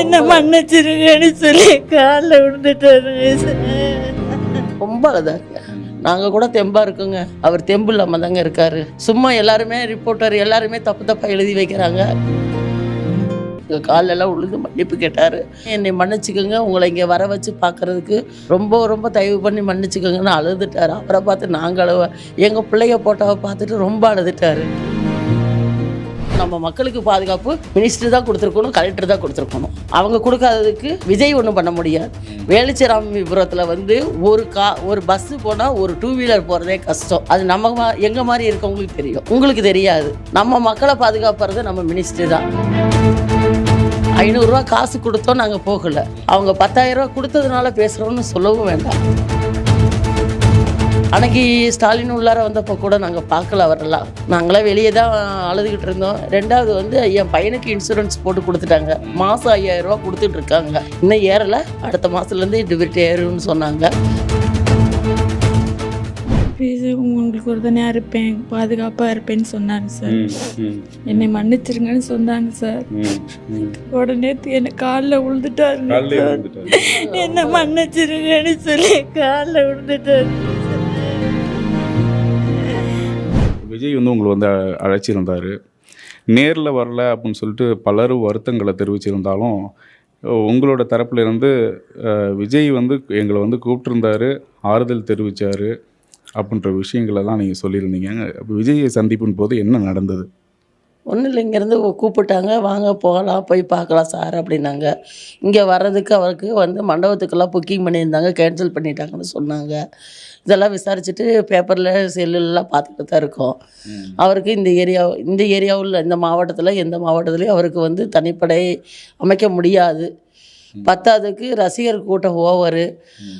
என்ன மன்னிச்சிருங்கன்னு சொல்லி காலில் விழுந்துட்டாருங்க ரொம்ப அழுதாங்க நாங்கள் கூட தெம்பா இருக்குங்க. அவர் தெம்பு இல்லாமல் தாங்க இருக்காரு. சும்மா எல்லாருமே ரிப்போர்ட்டர் எல்லாருமே தப்பு தப்பாக எழுதி வைக்கிறாங்க. எங்க கால்ல எல்லாம் உழுந்து மன்னிப்பு கேட்டார். என்னை மன்னிச்சுக்கோங்க. உங்களை இங்கே வர வச்சு பார்க்கறதுக்கு ரொம்ப ரொம்ப தயவு பண்ணி மன்னிச்சுக்கோங்கன்னு அழுதுட்டார். அவரை பார்த்து நாங்கள் அழுவ எங்கள் பிள்ளைய போட்டோவை பார்த்துட்டு ரொம்ப அழுதுட்டாரு. நம்ம மக்களுக்கு பாதுகாப்பு மினிஸ்டர் தான் கொடுத்துருக்கணும் கலெக்டர் தான் கொடுத்துருக்கணும். அவங்க கொடுக்காததுக்கு விஜய் ஒன்றும் பண்ண முடியாது. வேலுச்சிராமபுரத்தில் வந்து ஒரு கா ஒரு பஸ்ஸு போனால் ஒரு டூ வீலர் போகிறதே கஷ்டம். அது நம்ம எங்கே எங்கள் மாதிரி இருக்கவங்களுக்கு தெரியும். உங்களுக்கு தெரியாது. நம்ம மக்களை பாதுகாப்புறது நம்ம மினிஸ்டர் தான். ஐநூறுரூவா காசு கொடுத்தோம் நாங்கள் போகல. அவங்க பத்தாயிரம் ரூபா கொடுத்ததுனால பேசுகிறோன்னு சொல்லவும் வேண்டாம். அன்னைக்கு ஸ்டாலின் உள்ளார வந்தப்போ கூட நாங்கள் பார்க்கல அவரெல்லாம். நாங்களாம் வெளியே தான் அழுதுகிட்டு இருந்தோம். ரெண்டாவது வந்து என் பையனுக்கு இன்சூரன்ஸ் போட்டு கொடுத்துட்டாங்க. மாதம் ஐயாயிரம் ரூபா கொடுத்துட்டு இருக்காங்க. இன்னும் ஏறலை. அடுத்த மாதத்துலேருந்து டிபிரிட்டி ஏறும்னு சொன்னாங்க. ப்ளீஸ் உங்களுக்கு ஒரு தனியாக இருப்பேன் பாதுகாப்பாக இருப்பேன்னு சொன்னாங்க சார். என்னை மன்னிச்சிருங்கன்னு சொன்னாங்க சார். உடனே என்ன காலில். வந்துட்டாரு. என்ன மன்னிச்சிருங்கன்னு சொல்லி காலில் விழுந்துட்டாரு. விஜய் வந்து உங்களை வந்து அ- அழைச்சிருந்தார். நேரில் வரல அப்படின்னு சொல்லிட்டு பலரும் வருத்தங்களை தெரிவிச்சிருந்தாலும் உங்களோட தரப்புலேருந்து விஜய் வந்து எங்களை வந்து கூப்பிட்டுருந்தாரு ஆறுதல் தெரிவித்தார் அப்படின்ற விஷயங்களெல்லாம் நீங்கள் சொல்லியிருந்தீங்க. அப்போ விஜயை சந்திப்பின் போது என்ன நடந்தது? ஒன்றும் இல்லை இங்கேருந்து கூப்பிட்டாங்க வாங்க போகலாம் போய் பார்க்கலாம் சார் அப்படின்னாங்க. இங்கே வர்றதுக்கு அவருக்கு வந்து மண்டபத்துக்கெல்லாம் புக்கிங் பண்ணியிருந்தாங்க கேன்சல் பண்ணிட்டாங்கன்னு சொன்னாங்க. இதெல்லாம் விசாரிச்சுட்டு பேப்பரில் செல்லுலாம் பார்த்துட்டு தான் இருக்கோம். அவருக்கு இந்த ஏரியா இந்த ஏரியாவில் இந்த மாவட்டத்தில் எந்த மாவட்டத்துலேயும் அவருக்கு வந்து தனிப்படை அமைக்க முடியாது. பத்தாவதுக்கு ரசிகர் கூட்டம் ஓவரு.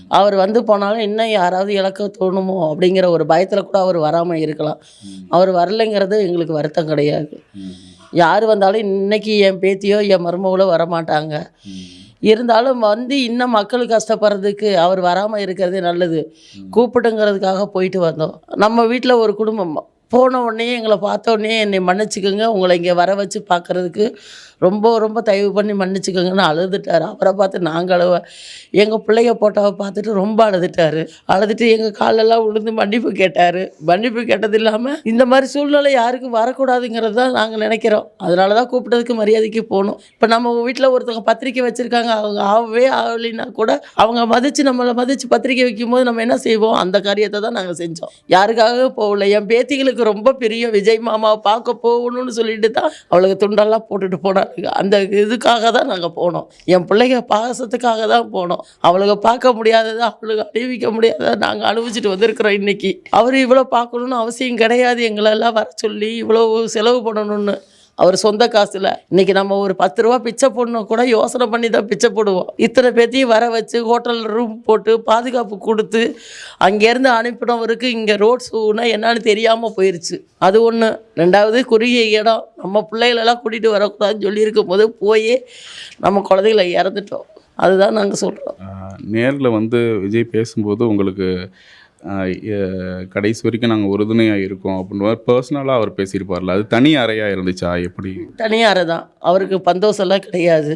அவர் வந்து போனாலும் இன்னும் யாராவது இழக்க தோணுமோ அப்படிங்கிற ஒரு பயத்தில் கூட அவர் வராமல் இருக்கலாம். அவர் வரலைங்கிறது எங்களுக்கு வருத்தம் கிடையாது. யார் வந்தாலும் இன்னைக்கு என் பேத்தியோ என் மருமகளோ வரமாட்டாங்க. இருந்தாலும் வந்து இன்னும் மக்கள் கஷ்டப்படுறதுக்கு அவர் வராமல் இருக்கிறதே நல்லது. கூப்பிட்டுங்கிறதுக்காக போயிட்டு வந்தோம். நம்ம வீட்டில் ஒரு குடும்பம். போன உடனே எங்களை பார்த்த உடனே என்னை மன்னிச்சுக்கோங்க. உங்களை இங்கே வர வச்சு பார்க்கறதுக்கு ரொம்ப ரொம்ப தயவு பண்ணி மன்னிச்சுக்கோங்கன்னு அழுதுட்டார். அவரை பார்த்து நாங்கள் அழுவ எங்கள் பிள்ளைய போட்டோவை பார்த்துட்டு ரொம்ப அழுதுட்டார். அழுதுட்டு எங்கள் காலெல்லாம் விழுந்து மன்னிப்பு கேட்டார். மன்னிப்பு கேட்டது இல்லாமல் இந்த மாதிரி சூழ்நிலை யாருக்கும் வரக்கூடாதுங்கிறது தான் நாங்கள் நினைக்கிறோம். அதனால தான் கூப்பிட்டதுக்கு மரியாதைக்கு போகணும். இப்போ நம்ம வீட்டில் ஒருத்தவங்க பத்திரிக்கை வச்சுருக்காங்க. அவங்க ஆகவே ஆகலைன்னா கூட அவங்க மதித்து நம்மளை மதித்து பத்திரிக்கை வைக்கும்போது நம்ம என்ன செய்வோம்? அந்த காரியத்தை தான் நாங்கள் செஞ்சோம். யாருக்காக போகல? என் பேத்திகளுக்கு ரொம்ப பெரிய விஜய் மாமாவை பார்க்க போகணும்னு சொல்லிட்டு தான் அவளுக்கு துண்டெல்லாம் போட்டுட்டு போனார். அந்த இதுக்காக தான் நாங்கள் போனோம். என் பிள்ளைங்க பாசத்துக்காக தான் போனோம். அவளுக்கு பார்க்க முடியாததை அவளுக்கு அணிவிக்க முடியாததை நாங்கள் அனுபவிச்சுட்டு வந்திருக்கிறோம் இன்னைக்கு. அவர் இவ்வளோ பார்க்கணுன்னு அவசியம் கிடையாது. எங்களெல்லாம் வர சொல்லி இவ்வளோ செலவு பண்ணணும்னு. அவர் சொந்த காசுல. இன்னைக்கு நம்ம ஒரு பத்து ரூபா பிச்சை போடணும் கூட யோசனை பண்ணி தான் பிச்சை போடுவோம். இத்தனை பேத்தையும் வர வச்சு ஹோட்டல் ரூம் போட்டு பாதுகாப்பு கொடுத்து அங்கேருந்து அனுப்பினவருக்கு இங்கே ரோட் ஷூனா என்னன்னு தெரியாமல் போயிருச்சு. அது ஒன்று ரெண்டாவது குறுகிய இடம். நம்ம பிள்ளைகளெல்லாம் கூட்டிகிட்டு வரக்கூடாதுன்னு சொல்லியிருக்கும் போது போய் நம்ம குழந்தைகளை இறந்துட்டோம். அதுதான் நாங்கள் சொல்கிறோம் நேரில் வந்து விஜய் பேசும்போது உங்களுக்கு கடைசி வரைக்கும் நாங்கள் உறுதுணையாக இருக்கோம் அப்படின்னு பர்சனலாக அவர் பேசியிருப்பார்ல. அது தனி அறையாக இருந்துச்சா? எப்படி? தனியார் தான். அவருக்கு பந்தோசெல்லாம் கிடையாது.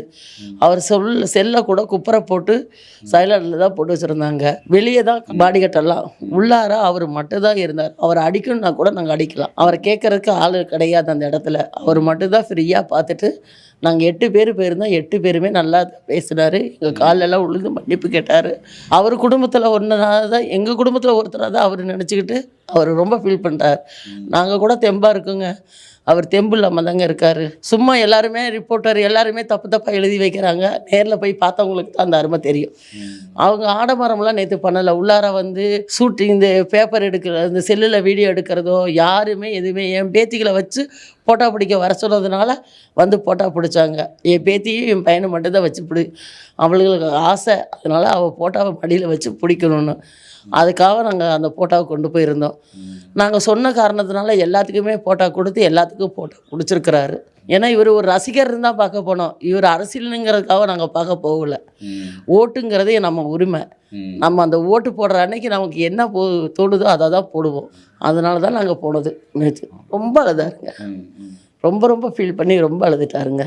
அவர் சொல் செல்லை கூட குப்பரை போட்டு சைலண்டில் தான் போட்டு வச்சுருந்தாங்க. வெளியே தான் பாடி கட்டெல்லாம் உள்ளார அவர் மட்டும்தான் இருந்தார். அவர் அடிக்கணும்னா கூட நாங்கள் அடிக்கலாம். அவரை கேட்கறதுக்கு ஆள் கிடையாது அந்த இடத்துல. அவர் மட்டும்தான் ஃப்ரீயாக பார்த்துட்டு நாங்கள் எட்டு பேர் போயிருந்தோம். எட்டு பேருமே நல்லா பேசினார். எங்கள் காலெல்லாம் உழுந்து மன்னிப்பு கேட்டார். அவர் குடும்பத்தில் ஒன்றுனால தான் எங்கள் குடும்பத்தில் ஒருத்தராக தான் அவர் நினச்சிக்கிட்டு அவர் ரொம்ப ஃபீல் பண்ணிட்டார் நாங்கள் கூட தெம்பாக இருக்குங்க. அவர் தெம்பு இல்லாமல் தாங்க இருக்கார். சும்மா எல்லாருமே ரிப்போர்ட்டர் எல்லாருமே தப்பு தப்பாக எழுதி வைக்கிறாங்க. நேரில் போய் பார்த்தவங்களுக்கு தான் அந்த அருமை தெரியும். அவங்க ஆடம்பரம்லாம் நேற்று பண்ணலை. உள்ளார வந்து ஷூட்டிங் இந்த பேப்பர் எடுக்கிற இந்த செல்லில் வீடியோ எடுக்கிறதோ யாருமே எதுவுமே என் பேத்திகளை வச்சு ஃபோட்டோ பிடிக்க வர சொன்னதுனால வந்து ஃபோட்டோ பிடிச்சாங்க. என் பேத்தியும் என் பையனை மட்டும்தான் வச்சு பிடி அவளுங்களுக்கு ஆசை. அதனால் அவள் ஃபோட்டோவை மடியில் வச்சு பிடிக்கணும்னு. அதுக்காக நாங்கள் அந்த ஃபோட்டோவை கொண்டு போயிருந்தோம். நாங்கள் சொன்ன காரணத்தினால எல்லாத்துக்குமே ஃபோட்டோ கொடுத்து எல்லாத்துக்கும் ஃபோட்டோ பிடிச்சிருக்கிறாரு ஏன்னா இவர் ஒரு ரசிகர் தான் பார்க்க போனோம். இவர் அரசியலுங்கிறதுக்காக நாங்கள் பார்க்க போகல. ஓட்டுங்கிறதே நம்ம உரிமை. நம்ம அந்த ஓட்டு போடுற அன்னைக்கு நமக்கு என்ன போ தோணுதோ அதை தான் போடுவோம். அதனால தான் நாங்கள் போனது. நேற்று. ரொம்ப அழுதாருங்க. ரொம்ப ரொம்ப ஃபீல் பண்ணி ரொம்ப அழுதுட்டாருங்க.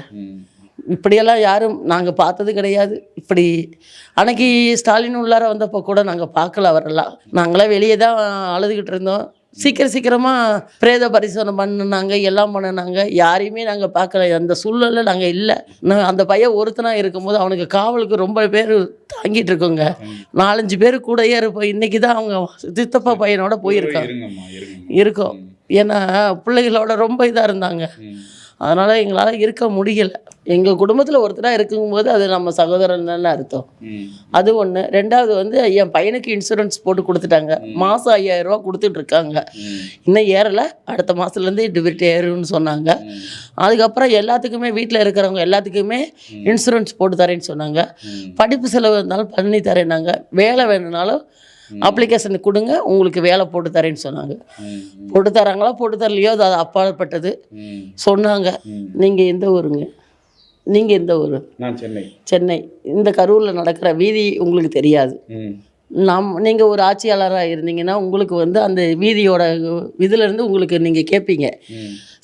இப்படியெல்லாம் யாரும் நாங்கள் பார்த்தது கிடையாது. இப்படி அன்னைக்கு ஸ்டாலின் உள்ளார வந்தப்போ கூட நாங்கள் பார்க்கல அவரெல்லாம். நாங்களாம் வெளியே தான் அழுதுகிட்டு இருந்தோம். சீக்கிரம் சீக்கிரமாக பிரேத பரிசோதனை பண்ணுனாங்க எல்லாம் பண்ணுனாங்க. யாரையுமே நாங்கள் பார்க்கல. அந்த சூழ்நிலை நாங்கள் இல்லை. நான் அந்த பையன் ஒருத்தனா இருக்கும்போது அவனுக்கு காவலுக்கு ரொம்ப பேர் தாங்கிட்டு இருக்கோங்க. நாலஞ்சு பேர் கூடயே இருப்போம். இன்னைக்கு தான் அவங்க சித்தப்பா பையனோட போயிருக்காங்க இருக்கோம். ஏன்னா பிள்ளைகளோட ரொம்ப இதாக இருந்தாங்க. அதனால் எங்களால் இருக்க முடியல. எங்கள் குடும்பத்தில் ஒருத்தராக இருக்கும்போது அது நம்ம சகோதரன் தானே அர்த்தம். அது ஒன்று ரெண்டாவது வந்து என் பையனுக்கு இன்சூரன்ஸ் போட்டு கொடுத்துட்டாங்க. மாதம் ஐயாயிரம் ரூபா கொடுத்துட்டு இருக்காங்க. இன்னும் ஏறலை. அடுத்த மாதத்துலேருந்து டிபிரிட்டி ஏறும்னு சொன்னாங்க. அதுக்கப்புறம் எல்லாத்துக்குமே வீட்டில் இருக்கிறவங்க எல்லாத்துக்குமே இன்சூரன்ஸ் போட்டு தரேன்னு சொன்னாங்க. படிப்பு செலவு இருந்தாலும் பண்ணி தரேன்னாங்க. வேலை வேணும்னாலும் அப்ளிகேஷன் கொடுங்க உங்களுக்கு வேலை போட்டு தரேன்னு சொன்னாங்க. போட்டு தராங்களா போட்டு தரலையோ அது அப்பாற்பட்டது. சொன்னாங்க. நீங்கள் எந்த ஊருங்க? நீங்கள் எந்த ஊர்? சென்னை. சென்னை. இந்த கரூரில் நடக்கிற வீதி உங்களுக்கு தெரியாது. நம் நீங்கள் ஒரு ஆட்சியாளராக இருந்தீங்கன்னா உங்களுக்கு வந்து அந்த வீதியோட இதிலேருந்து உங்களுக்கு நீங்கள் கேட்பீங்க.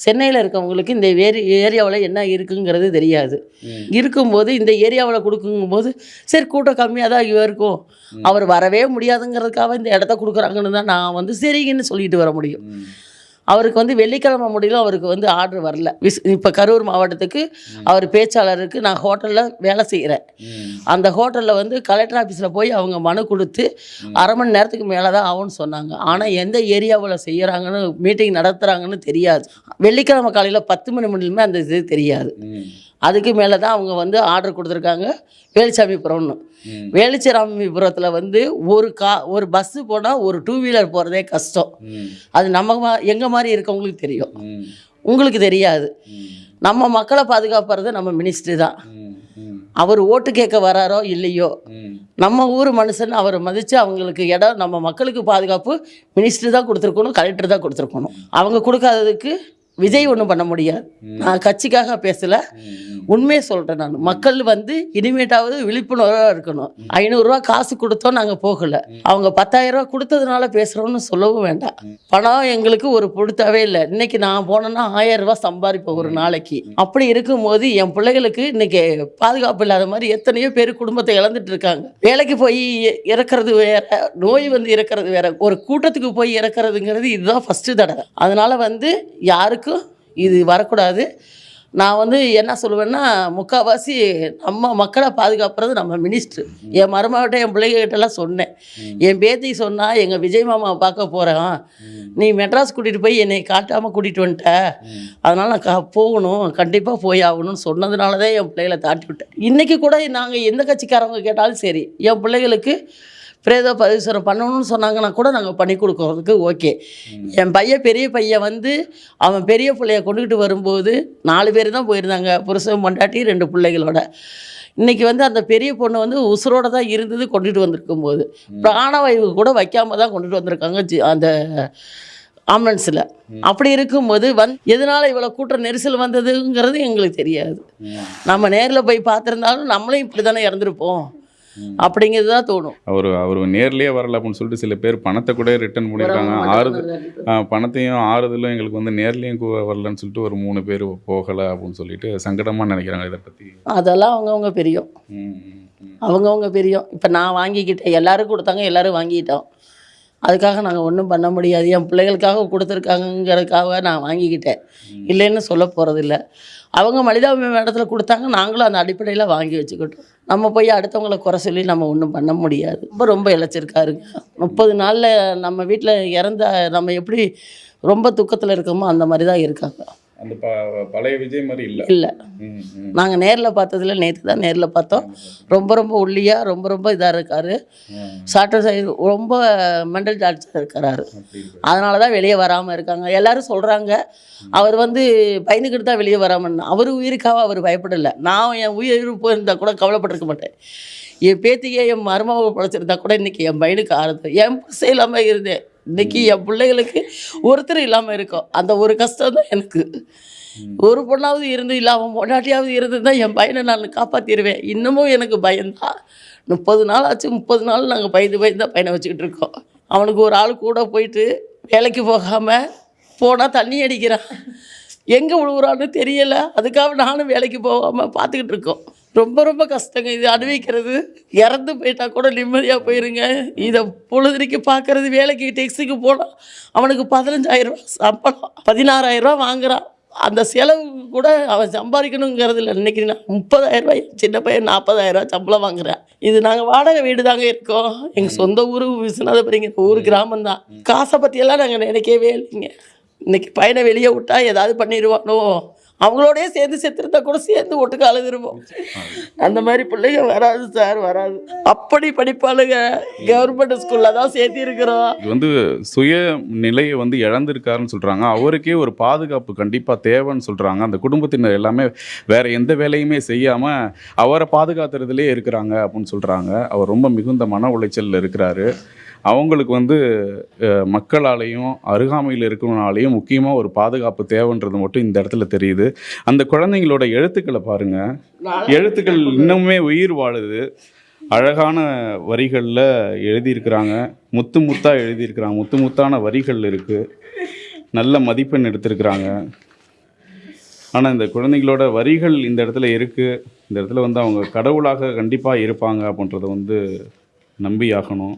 சென்னையில் இருக்கவங்களுக்கு இந்த ஏரி ஏரியாவில் என்ன இருக்குங்கிறது தெரியாது. இருக்கும்போது இந்த ஏரியாவில் கொடுக்கும்போது சரி கூட்டம் கம்மியாக தான் இருக்கும் அவர் வரவே முடியாதுங்கிறதுக்காக இந்த இடத்த கொடுக்குறாங்கன்னு தான் நான் வந்து சரிங்கன்னு சொல்லிட்டு வர முடியும். அவருக்கு வந்து வெள்ளிக்கிழமை முடியலும் அவருக்கு வந்து ஆர்டர் வரல. விஸ் இப்போ கரூர் மாவட்டத்துக்கு அவர் பேச்சாளருக்கு நான் ஹோட்டலில் வேலை செய்கிறேன். அந்த ஹோட்டலில் வந்து கலெக்டர் ஆஃபீஸில் போய் அவங்க மனு கொடுத்து அரை மணி நேரத்துக்கு மேலே தான் ஆகும்னு சொன்னாங்க. ஆனால் எந்த ஏரியாவில் செய்கிறாங்கன்னு மீட்டிங் நடத்துகிறாங்கன்னு தெரியாது. வெள்ளிக்கிழமை காலையில் பத்து மணி முடியுமே அந்த இது தெரியாது. அதுக்கு மேலே தான் அவங்க வந்து ஆர்டர் கொடுத்துருக்காங்க வேலுச்சாமிபுரம்னு. வேலுச்சாமிபுரத்தில் வந்து ஒரு கா ஒரு பஸ்ஸு போனால் ஒரு டூ வீலர் போகிறதே கஷ்டம். அது நம்ம மா எங்கள் மாதிரி இருக்கவங்களுக்கு தெரியும். உங்களுக்கு தெரியாது. நம்ம மக்களை பாதுகாப்புறது நம்ம மினிஸ்ட்ரி தான். அவர் ஓட்டு கேட்க வராரோ இல்லையோ. நம்ம ஊர் மனுஷன் அவரை மதித்து அவங்களுக்கு இடம் நம்ம மக்களுக்கு பாதுகாப்பு மினிஸ்ட்ரி தான் கொடுத்துருக்கணும் கலெக்டர் தான் கொடுத்துருக்கணும் அவங்க கொடுக்காததுக்கு விஜய் ஒன்றும் பண்ண முடியாது. நான் கட்சிக்காக பேசலை. உண்மையை சொல்கிறேன் நான். மக்கள் வந்து இனிமேட்டாவது விழிப்புணர்வாக இருக்கணும். ஐநூறுரூவா காசு கொடுத்தோம் நாங்கள் போகலை. அவங்க பத்தாயிரம் ரூபா கொடுத்ததுனால பேசுகிறோன்னு சொல்லவும் வேண்டாம். பணம் எங்களுக்கு ஒரு பொருத்தாவே இல்லை. இன்னைக்கு நான் போனேன்னா ஆயிரம் ரூபாய் சம்பாதிப்பேன் ஒரு நாளைக்கு. அப்படி இருக்கும்போது என் பிள்ளைகளுக்கு இன்னைக்கு பாதுகாப்பு இல்லாத மாதிரி எத்தனையோ பேர் குடும்பத்தை இழந்துட்டு இருக்காங்க. வேலைக்கு போய் இறக்குறது வேற நோய் வந்து இறக்குறது வேற. ஒரு கூட்டத்துக்கு போய் இறக்குறதுங்கிறது இதுதான் ஃபஸ்ட்டு தடவை. அதனால வந்து யாருக்கும் இது வரக்கூடாது. நான் வந்து என்ன சொல்லுவேன்னா முக்கால்வாசி நம்ம மக்களை பாதுகாப்புறது நம்ம மினிஸ்டர் என் மருமகிட்ட என் பிள்ளைகிட்டலாம் சொன்னேன். என் பேத்தி சொன்னால் எங்கள் விஜய் மாமா பார்க்க போகிறேன் நீ மெட்ராஸ் கூட்டிகிட்டு போய் என்னை காட்டாமல் கூட்டிகிட்டு வந்துட்ட. அதனால் நான் க போகணும். கண்டிப்பாக போய் ஆகணும்னு சொன்னதுனால தான் என் பிள்ளைகளை தாட்டி விட்டேன். இன்றைக்கி கூட நாங்கள் எந்த கட்சிக்காரவங்க கேட்டாலும் சரி என் பிள்ளைகளுக்கு பிரேத பரிசோதனை பண்ணணும்னு சொன்னாங்கன்னா கூட நாங்கள் பண்ணி கொடுக்கறதுக்கு ஓகே. என் பையன் பெரிய பையன் வந்து அவன் பெரிய பிள்ளைய கொண்டுக்கிட்டு வரும்போது நாலு பேர் தான் போயிருந்தாங்க புருஷன் பொண்டாட்டி ரெண்டு பிள்ளைகளோட. இன்னைக்கு வந்து அந்த பெரிய பொண்ணு வந்து உசுரோட தான் இருந்தது கொண்டுட்டு வந்திருக்கும் போது பிராணவாயு கூட வைக்காம தான் கொண்டுட்டு வந்திருக்காங்க ஜி- அந்த ஆம்புலன்ஸில். அப்படி இருக்கும்போது வந் எதனால் இவ்வளோ கூட்ட நெரிசல் வந்ததுங்கிறது எங்களுக்கு தெரியாது. நம்ம நேரில் போய் பார்த்துருந்தாலும் நம்மளும் இப்படி தானே இறந்துருப்போம். அப்படிங்கிறது தான் தோணும். அவர் அவர் நேர்லயே வரல அப்படின்னு சொல்லிட்டு சில பேர் பணத்தை கூட ரிட்டர்ன் பண்ணியிருக்காங்க. ஆறுதல் பணத்தையும் ஆறுதலும் எங்களுக்கு வந்து நேர்லேயும் வரலன்னு சொல்லிட்டு ஒரு மூணு பேர் போகலை அப்படின்னு சொல்லிட்டு சங்கடமாக நினைக்கிறாங்க இதை பற்றி அதெல்லாம் அவங்கவுங்க பெரியும். அவங்கவுங்க பெரியும். இப்போ நான் வாங்கிக்கிட்டேன். எல்லாரும் கொடுத்தாங்க எல்லாரும் வாங்கிட்டோம். அதுக்காக நாங்கள் ஒன்றும் பண்ண முடியாது. என் பிள்ளைகளுக்காக கொடுத்துருக்காங்கங்கிறதுக்காக நான் வாங்கிக்கிட்டேன். இல்லைன்னு சொல்ல போகிறதில்ல அவங்க மனிதாபிமான இடத்துல கொடுத்தாங்க. நாங்களும் அந்த அடிப்படையில் வாங்கி வச்சுக்கிட்டோம். நம்ம போய் அடுத்தவங்கள குறை சொல்லி நம்ம ஒன்றும் பண்ண முடியாது. ரொம்ப ரொம்ப இழைச்சிருக்காருங்க. முப்பது நாளில் நம்ம வீட்டில் இறந்த நம்ம எப்படி ரொம்ப துக்கத்தில் இருக்கோமோ அந்த மாதிரி தான் இருக்காங்க. அந்த ப பழைய விஜய் மாதிரி இல்லை. இல்லை. நாங்கள் நேரில் பார்த்ததில்ல நேற்று தான் நேரில் பார்த்தோம். ரொம்ப ரொம்ப ஒல்லியாக ரொம்ப ரொம்ப இதாக இருக்காரு. சாட்டர் சைடு ரொம்ப மெண்டல் டார்ச்சர் இருக்கிறாரு. அதனால தான் வெளியே வராமல் இருக்காங்க. எல்லாரும் சொல்கிறாங்க அவர் வந்து பயந்துக்கிட்டு தான் வெளியே வராமல் அவர் உயிருக்காக அவர் பயப்படலை. நான் என் உயிர் போயிருந்தா கூட கவலைப்பட்டிருக்க மாட்டேன். என் பேத்திக்கே என் மருமக பிழைச்சிருந்தா கூட இன்றைக்கி என் பையனுக்கு ஆறுது என் புருஷன் இல்லாமல் இருந்தேன். இன்றைக்கி என் பிள்ளைகளுக்கு ஒருத்தர் இல்லாமல் இருக்கும். அந்த ஒரு கஷ்டம் தான் எனக்கு. ஒரு பொண்ணாவது இருந்து இல்லாமல் பொண்டாட்டியாவது இருந்து தான் என் பையனை நான் காப்பாற்றிடுவேன் இன்னமும் எனக்கு பயம்தான் முப்பது நாள் ஆச்சு முப்பது நாள் நாங்கள் பயந்து பயந்து தான் பையனை வச்சுக்கிட்டு இருக்கோம். அவனுக்கு ஒரு ஆள் கூட போயிட்டு வேலைக்கு போகாமல் போனால் தண்ணி அடிக்கிறான். எங்கே விழுகுறான்னு தெரியலை. அதுக்காக நானும் வேலைக்கு போகாமல் பார்த்துக்கிட்டு இருக்கோம். ரொம்ப ரொம்ப கஷ்டங்க இது அனுபவிக்கிறது. இறந்து போயிட்டா கூட நிம்மதியாக போயிருங்க. இதை பொழுதுக்கு பார்க்குறது வேலைக்கு டெக்ஸிக்கு போனால் அவனுக்கு பதினஞ்சாயிரரூபா சம்பளம். பதினாறாயிரம் வாங்குகிறான் வாங்குறான். அந்த செலவு கூட அவன் சம்பாதிக்கணுங்கிறது இல்லை நான் முப்பதாயிரரூபாய் சின்ன பையன் நாற்பதாயிரம் சம்பளம் வாங்குறேன். இது நாங்கள் வாடகை வீடு தாங்க இருக்கோம். எங்கள் சொந்த ஊர் விஸ்வநாதபுரிங்கிற ஊர் கிராமம் தான் காசை பற்றியெல்லாம் நாங்கள் நினைக்கவே இல்லைங்க. இன்னைக்கு பையனை வெளியே விட்டால் ஏதாவது பண்ணிடுவானோ? அவங்களோடய சேர்ந்து செத்துருந்தா கூட சேர்ந்து ஒட்டுக்க அழுதுருவோம். அந்த மாதிரி பிள்ளைங்க வராது சார் வராது. அப்படி படிப்பாளுங்க. கவர்மெண்ட் ஸ்கூலில் தான் சேர்த்திருக்கிறோம். இது வந்து சுய நிலையை வந்து இழந்திருக்காருன்னு சொல்கிறாங்க அவருக்கே ஒரு பாதுகாப்பு கண்டிப்பாக தேவைன்னு சொல்கிறாங்க அந்த குடும்பத்தினர் எல்லாமே வேறு எந்த வேலையுமே செய்யாமல் அவரை பாதுகாத்துறதுலேயே இருக்கிறாங்க அப்படின்னு சொல்கிறாங்க அவர் ரொம்ப மிகுந்த மன உளைச்சலில் இருக்கிறாரு. அவங்களுக்கு வந்து மக்களாலேயும் அருகாமையில் இருக்கிறனாலையும் முக்கியமாக ஒரு பாதுகாப்பு தேவைன்றது மட்டும் இந்த இடத்துல தெரியுது. அந்த குழந்தைங்களோட எழுத்துக்களை பாருங்க. எழுத்துக்கள் இன்னுமே உயிர் வாழுது. அழகான வரிகளில் எழுதியிருக்கிறாங்க. முத்து முத்தாக எழுதியிருக்கிறாங்க. முத்து முத்தான வரிகள் இருக்குது நல்ல மதிப்பெண் எடுத்திருக்கிறாங்க. ஆனால் இந்த குழந்தைங்களோட வரிகள் இந்த இடத்துல இருக்குது இந்த இடத்துல வந்து அவங்க கடவுளாக கண்டிப்பாக இருப்பாங்க அப்படின்றத வந்து நம்பி ஆகணும்